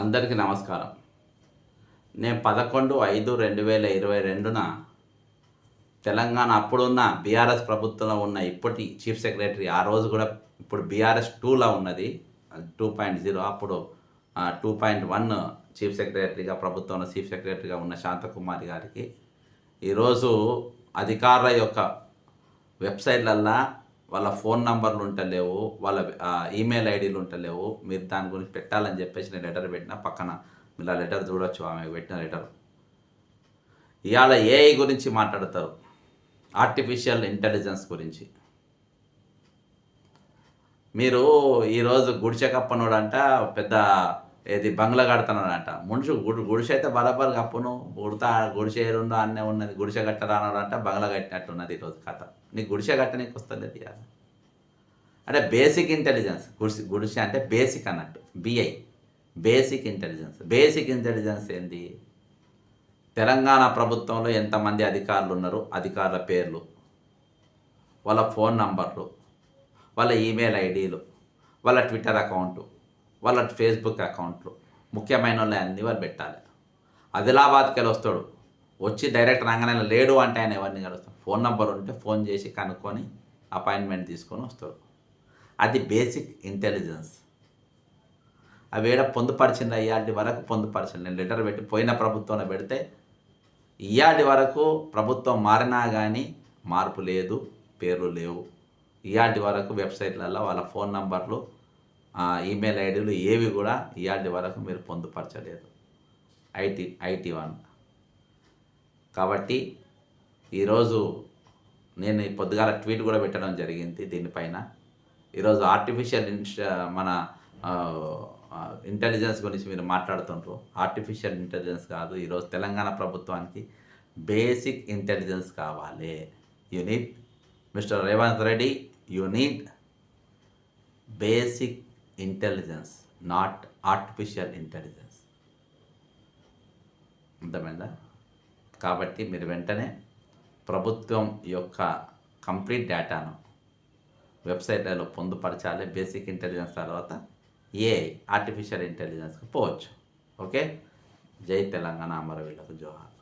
అందరికీ నమస్కారం. నేను పదకొండు ఐదు రెండు వేల ఇరవై రెండున తెలంగాణ అప్పుడున్న బీఆర్ఎస్ ప్రభుత్వంలో ఉన్న ఇప్పటి చీఫ్ సెక్రటరీ ఆ రోజు కూడా ఇప్పుడు బీఆర్ఎస్ టూలో ఉన్నది. టూ పాయింట్ జీరో అప్పుడు టూ పాయింట్ వన్ చీఫ్ సెక్రటరీగా ప్రభుత్వంలో చీఫ్ సెక్రటరీగా ఉన్న శాంతకుమారి గారికి. ఈరోజు అధికారుల యొక్క వెబ్సైట్లల్లో వాళ్ళ ఫోన్ నంబర్లు ఉంటలేవు వాళ్ళ ఈమెయిల్ ఐడీలు ఉంటలేవు. మీరు దాని గురించి పెట్టాలని చెప్పేసి నేను లెటర్ పెట్టిన పక్కన. మీరు ఆ లెటర్ చూడొచ్చు ఆమె పెట్టిన లెటర్. ఇవాళ ఏఐ గురించి మాట్లాడతారు. ఆర్టిఫిషియల్ ఇంటెలిజెన్స్ గురించి. మీరు ఈరోజు గుడిచెకప్పనోడంట పెద్ద ఏది బంగ్లా కడతానడంట. మనుషు గుడి గుడిసె అయితే బరాబర్ కప్పును గుడతా గుడిసె ఏరుండో అన్నే ఉన్నది గుడిసె కట్టరానడంట బంగ్లా కట్టినట్టు ఉన్నది ఈరోజు కథ. నీకు గుడిసె కట్టనీకి వస్తుంది ఇవాళ అంటే బేసిక్ ఇంటెలిజెన్స్ గుడిసె గుడిసె అంటే బేసిక్ అన్నట్టు BI basic intelligence basic intelligence ఏంది? తెలంగాణ ప్రభుత్వంలో ఎంతమంది అధికారులు ఉన్నారు అధికారుల పేర్లు. వాళ్ళ ఫోన్ నంబర్లు. వాళ్ళ ఈమెయిల్ ఐడీలు. వాళ్ళ ట్విట్టర్ అకౌంటు. వాళ్ళ ఫేస్బుక్ అకౌంట్లు ముఖ్యమైన వాళ్ళు అన్నీ వారు పెట్టాలి. ఆదిలాబాద్కి వెళ్ళి వస్తాడు. వచ్చి డైరెక్ట్ రాగానే లేడు అంటే ఆయన ఎవరిని కలుస్తాడు? ఫోన్ నెంబర్ ఉంటే ఫోన్ చేసి కనుక్కొని అపాయింట్మెంట్ తీసుకొని వస్తాడు. అది బేసిక్ ఇంటెలిజెన్స్ అవి ఏడ పొందుపరిచింది అయ్యాటి వరకు పొందుపరిచింది. నేను లెటర్ పెట్టి పోయిన ప్రభుత్వంలో పెడితే ఇయాటి వరకు ప్రభుత్వం మారినా కానీ మార్పు లేదు పేర్లు లేవు. ఇయాటి వరకు వెబ్సైట్లలో వాళ్ళ ఫోన్ నంబర్లు ఈమెయిల్ ఐడీలు ఏవి కూడా ఇయాటి వరకు మీరు పొందుపరచలేదు. IT IT one. కాబట్టి ఈరోజు నేను ఈ పొద్దుగాల ట్వీట్ కూడా పెట్టడం జరిగింది దీనిపైన. ఈరోజు ఆర్టిఫిషియల్ ఇన్స్ట మన ఇంటెలిజెన్స్ గురించి మీరు మాట్లాడుతుంటారు ఆర్టిఫిషియల్ ఇంటెలిజెన్స్ కాదు ఈరోజు తెలంగాణ ప్రభుత్వానికి బేసిక్ ఇంటెలిజెన్స్ కావాలి. Unit Mister Revanth Reddy unit basic intelligence not artificial intelligence అర్థమైందా? కాబట్టి మీరు వెంటనే ప్రభుత్వం యొక్క కంప్లీట్ డేటాను వెబ్సైట్లలో పొందుపరచాలి. బేసిక్ ఇంటెలిజెన్స్ తర్వాత ఏ ఆర్టిఫిషియల్ ఇంటెలిజెన్స్కి పోవచ్చు. ఓకే? జై తెలంగాణ అమరవీళ్ళకు జోహార్.